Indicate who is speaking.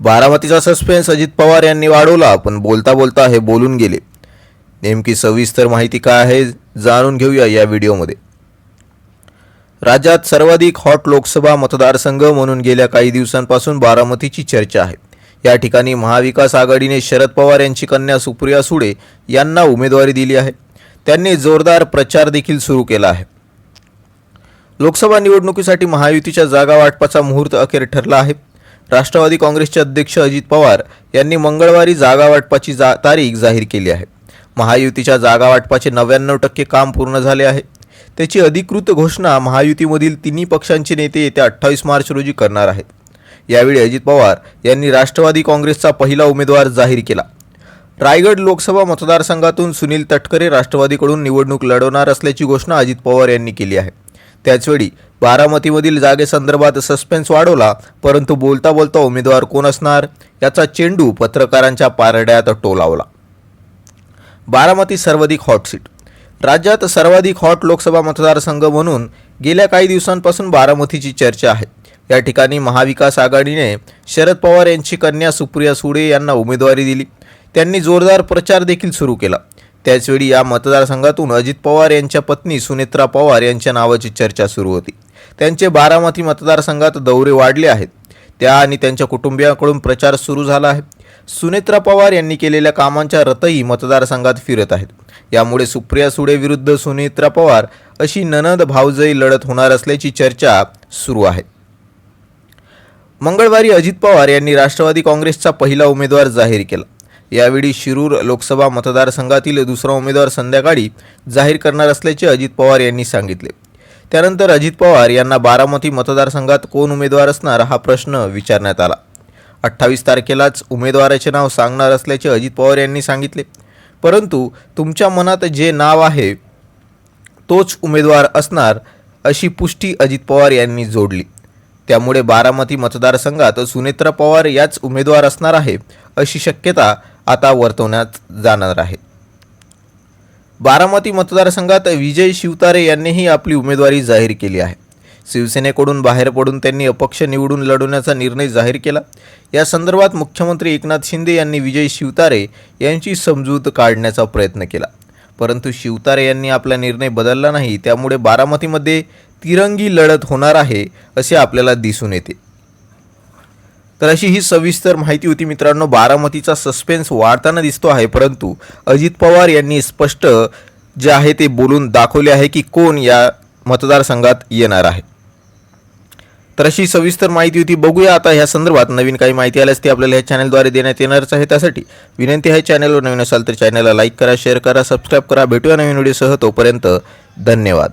Speaker 1: बारामतीचा suspense Ajit Pawar यांनी वाढवला पण बोलता बोलता हे बोलून गेले. नेमकी सविस्तर माहिती काय आहे जाणून घेऊया या व्हिडिओमध्ये. राज्यात सर्वाधिक हॉट लोकसभा मतदारसंघ म्हणून गेल्या काही दिवसांपासून बारामतीची चर्चा आहे. या ठिकाणी महाविकास आघाडीने शरद पवार यांची कन्या सुप्रिया सुळे यांना उमेदवारी दिली आहे. त्यांनी जोरदार प्रचार देखील सुरू केला आहे. लोकसभा निवडणुकीसाठी महायुतीच्या जागा वाटपाचा मुहूर्त अखेर ठरला आहे. राष्ट्रवादी काँग्रेसचे अध्यक्ष अजित पवार यांनी मंगळवारी जागा वाटपाची जा तारीख जाहीर केली आहे. महायुतीच्या जागा वाटपाचे नव्याण्णव टक्के काम पूर्ण झाले आहे. त्याची अधिकृत घोषणा महायुतीमधील तिन्ही पक्षांचे नेते येत्या अठ्ठावीस मार्च रोजी करणार आहेत. यावेळी अजित पवार यांनी राष्ट्रवादी काँग्रेसचा पहिला उमेदवार जाहीर केला. रायगड लोकसभा मतदारसंघातून सुनील तटकरे राष्ट्रवादीकडून निवडणूक लढवणार असल्याची घोषणा अजित पवार यांनी केली आहे. त्याचवेळी बारामतीमधील जागेसंदर्भात सस्पेन्स वाढवला परंतु बोलता बोलता उमेदवार कोण असणार? याचा चेंडू पत्रकारांच्या पारड्यात टोलावला. बारामती सर्वाधिक हॉट सीट राज्यात सर्वाधिक हॉट लोकसभा मतदारसंघ म्हणून गेल्या काही दिवसांपासून बारामतीची चर्चा आहे. या ठिकाणी महाविकास आघाडीने शरद पवार यांची कन्या सुप्रिया सुळे यांना उमेदवारी दिली. त्यांनी जोरदार प्रचार देखील सुरू केला. त्याचवेळी या मतदारसंघातून अजित पवार यांच्या पत्नी सुनेत्रा पवार यांच्या नावाची चर्चा सुरू होती. त्यांचे बारामती मतदारसंघात दौरे वाढले आहेत. त्या आणि त्यांच्या कुटुंबियांकडून प्रचार सुरू झाला आहे. सुनेत्रा पवार यांनी केलेल्या कामांच्या रथही मतदारसंघात फिरत आहेत. यामुळे सुप्रिया सुळे विरुद्ध सुनेत्रा पवार अशी ननद भावजई लढत होणार असल्याची चर्चा सुरू आहे. मंगळवारी अजित पवार यांनी राष्ट्रवादी काँग्रेसचा पहिला उमेदवार जाहीर केला. यावेळी शिरूर लोकसभा मतदारसंघातील दुसरा उमेदवार संध्याकाळी जाहीर करणार असल्याचे अजित पवार यांनी सांगितले. त्यानंतर अजित पवार यांना बारामती मतदारसंघात कोण उमेदवार असणार हा प्रश्न विचारण्यात आला. अठ्ठावीस तारखेलाच उमेदवाराचे नाव सांगणार असल्याचे अजित पवार यांनी सांगितले. परंतु तुमच्या मनात जे नाव आहे तोच उमेदवार असणार अशी पुष्टी अजित पवार यांनी जोडली. त्यामुळे बारामती मतदारसंघात सुनेत्रा पवार याच उमेदवार असणार आहे अशी शक्यता आता वर्तवण्यात जाणार आहे. बारामती मतदारसंघात विजय शिवतारे यांनीही आपली उमेदवारी जाहीर केली आहे. शिवसेनेकडून बाहेर पडून त्यांनी अपक्ष निवडून लढवण्याचा निर्णय जाहीर केला. या संदर्भात मुख्यमंत्री एकनाथ शिंदे यांनी विजय शिवतारे यांची समजूत काढण्याचा प्रयत्न केला. परंतु शिवतारे यांनी आपला निर्णय बदलला नाही त्यामुळे बारामतीमध्ये तिरंगी लढत होणार आहे असे आपल्याला दिसून येते. तर अशी ही सविस्तर माहिती होती मित्रांनो. बारामतीचा सस्पेन्स वाढताना दिसतो आहे परंतु अजित पवार यांनी स्पष्ट जे आहे ते बोलून दाखवले आहे की कोण या मतदारसंघात येणार आहे. तर अशी सविस्तर माहिती होती. बघूया आता ह्या संदर्भात नवीन काही माहिती आल्यास ती आपल्याला ह्या चॅनलद्वारे देण्यात येणारच आहे. त्यासाठी विनंती आहे चॅनलवर नवीन असाल तर चॅनलला लाईक करा शेअर करा सबस्क्राईब करा. भेटूया नवीन व्हिडिओसह तोपर्यंत धन्यवाद.